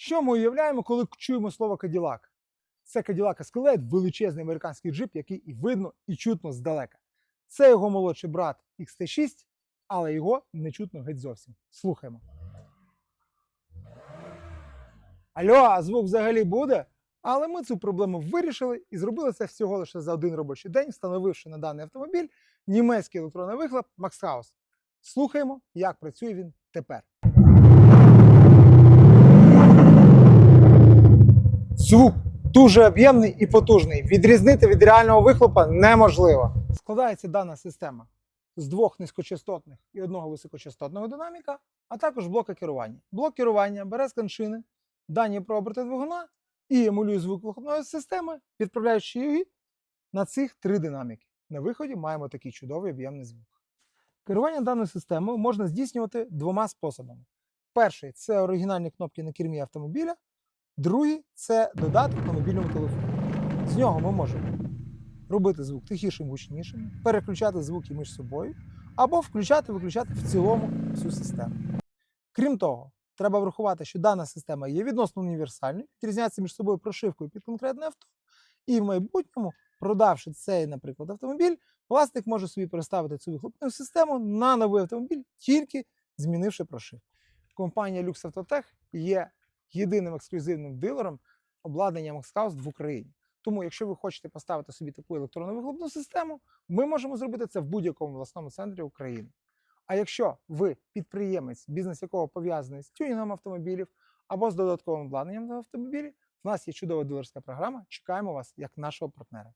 Що ми уявляємо, коли чуємо слово Каділак? Це Cadillac Escalade, величезний американський джип, який і видно, і чутно здалека. Це його молодший брат XT6, але його не чутно геть зовсім. Слухаємо. Алло, а звук взагалі буде? Але ми цю проблему вирішили і зробили це всього лише за один робочий день, встановивши на даний автомобіль німецький електронний вихлоп Max House. Слухаємо, як працює він тепер. Звук дуже об'ємний і потужний. Відрізнити від реального вихлопа неможливо. Складається дана система з двох низькочастотних і одного високочастотного динаміка, а також блока керування. Блок керування бере з коншини дані про оберти двигуна і емулює звук вихлопної системи, відправляючи її на цих три динаміки. На виході маємо такий чудовий об'ємний звук. Керування даною системою можна здійснювати двома способами. Перший це оригінальні кнопки на кермі автомобіля, другий це додаток на мобільному телефоні. З нього ми можемо робити звук тихішим, гучнішим, переключати звуки між собою або включати-виключати в цілому всю систему. Крім того, треба врахувати, що дана система є відносно універсальною, відрізняється між собою прошивкою під конкретне авто, і в майбутньому, продавши цей, наприклад, автомобіль, власник може собі переставити цю вихлопну систему на новий автомобіль, тільки змінивши прошивку. Компанія Lux Autotech є єдиним ексклюзивним дилером обладнання MaxHouse в Україні. Тому, якщо ви хочете поставити собі таку електронну вихлопну систему, ми можемо зробити це в будь-якому власному центрі України. А якщо ви підприємець, бізнес якого пов'язаний з тюнінгом автомобілів або з додатковим обладнанням на автомобілі, в нас є чудова дилерська програма. Чекаємо вас як нашого партнера.